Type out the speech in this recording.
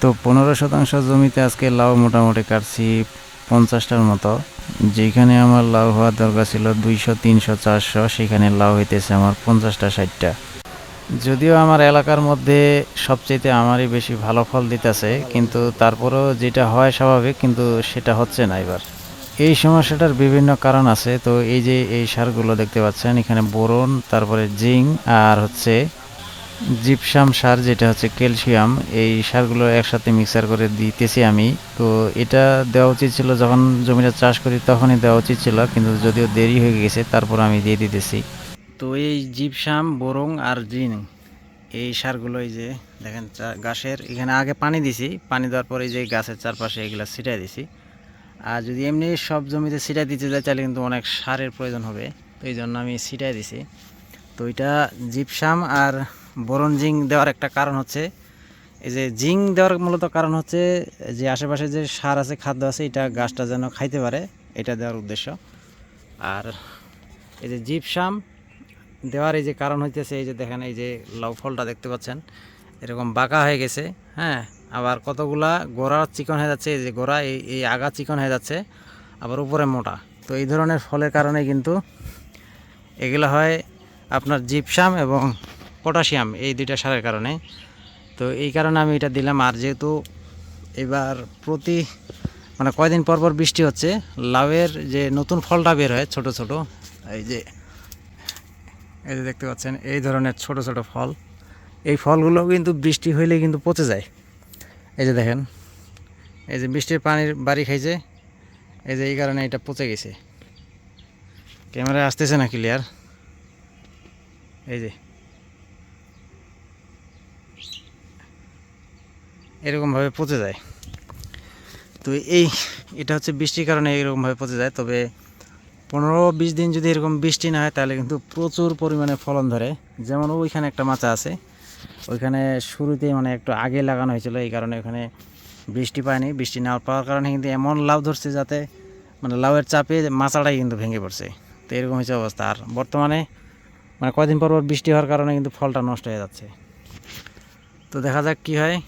তো পনেরো শতাংশ জমিতে আজকে লাউ মোটামুটি কাটছি পঞ্চাশটার মতো। যেখানে আমার লাউ হওয়ার দরকার ছিল দুইশো, তিনশো, চারশো, সেখানে লাউ হইতেছে আমার পঞ্চাশটা, ষাটটা। যদিও আমার এলাকার মধ্যে সবচেয়ে আমারই বেশি ভালো ফল দিতেছে, কিন্তু তারপরেও যেটা হয় স্বাভাবিক, কিন্তু সেটা হচ্ছে না এবার। এই সমস্যাটার বিভিন্ন কারণ আছে, তো এই যে এই সারগুলো দেখতে পাচ্ছেন, এখানে বোরন, তারপরে জিঙ্ক, আর হচ্ছে জিপসাম সার যেটা হচ্ছে ক্যালসিয়াম, এই সারগুলো একসাথে মিক্সার করে দিতেছি আমি। তো এটা দেওয়া উচিত ছিল যখন জমিটা চাষ করি তখনই দেওয়া উচিত ছিল, কিন্তু যদিও দেরি হয়ে গেছে, তারপর আমি দিয়ে দিতেছি। তো এই জিপসাম, বোরং আর জিন, এই সারগুলো এই যে দেখেন গাছের, এখানে আগে পানি দিছি, পানি দেওয়ার পরে যে গাছের চারপাশে এগুলো ছিটাই দিছি। আর যদি এমনি সব জমিতে ছিটাই দিতে যাই তাহলে কিন্তু অনেক সারের প্রয়োজন হবে, তো এই জন্য আমি ছিটাই দিছি। তো এটা জিপসাম আর বোরন জিঙ্ক দেওয়ার একটা কারণ হচ্ছে, এই যে জিঙ্ক দেওয়ার মূলত কারণ হচ্ছে যে আশেপাশে যে সার আছে, খাদ্য আছে, এটা গাছটা যেন খাইতে পারে, এটা দেওয়ার উদ্দেশ্য। আর এই যে জিপসাম দেওয়ার এই যে কারণ হইতেছে, এই যে দেখেন, এই যে লাউ ফলটা দেখতে পাচ্ছেন, এরকম বাঁকা হয়ে গেছে হ্যাঁ? আবার কতগুলা গোড়া চিকন হয়ে যাচ্ছে, এই যে গোড়া, এই এই আগা চিকন হয়ে যাচ্ছে, আবার উপরে মোটা। তো এই ধরনের ফলের কারণে কিন্তু এগুলো হয় আপনার জিপসাম এবং পটাশিয়াম, এই দুইটা সারের কারণে। তো এই কারণে আমি এটা দিলাম। আর যেহেতু এবার প্রতি মানে কয়দিন পর পর বৃষ্টি হচ্ছে, লাউয়ের যে নতুন ফলটা বের হয় ছোট ছোট, এই যে এই যে দেখতে পাচ্ছেন, এই ধরনের ছোট ছোট ফল, এই ফলগুলো কিন্তু বৃষ্টি হইলে কিন্তু পচে যায়। এই যে দেখেন, এই যে বৃষ্টির পানির বাড়ি খাইছে, এই যে এই কারণে এটা পচে গেছে। ক্যামেরায় আসতেছে না ক্লিয়ার এই যে। এরকমভাবে পচে যায়। তো এই, এটা হচ্ছে বৃষ্টির কারণে এরকমভাবে পচে যায়। তবে পনেরো বিশ দিন যদি এরকম বৃষ্টি না হয়, তাহলে কিন্তু প্রচুর পরিমাণে ফলন ধরে। যেমন ওইখানে একটা মাচা আছে। ওইখানে শুরুতেই মানে একটু আগে লাগানো হয়েছিল, এই কারণে ওখানে বৃষ্টি পায়নি। বৃষ্টি না পাওয়ার কারণে কিন্তু এমন লাউ ধরছে যাতে মানে লাউয়ের চাপে মাচাটাই কিন্তু ভেঙে পড়ছে। তো এরকম হয়েছে অবস্থা। আর বর্তমানে মানে কয়দিন পর পর বৃষ্টি হওয়ার কারণে কিন্তু ফলটা নষ্ট হয়ে যাচ্ছে। তো দেখা যাক কি হয়।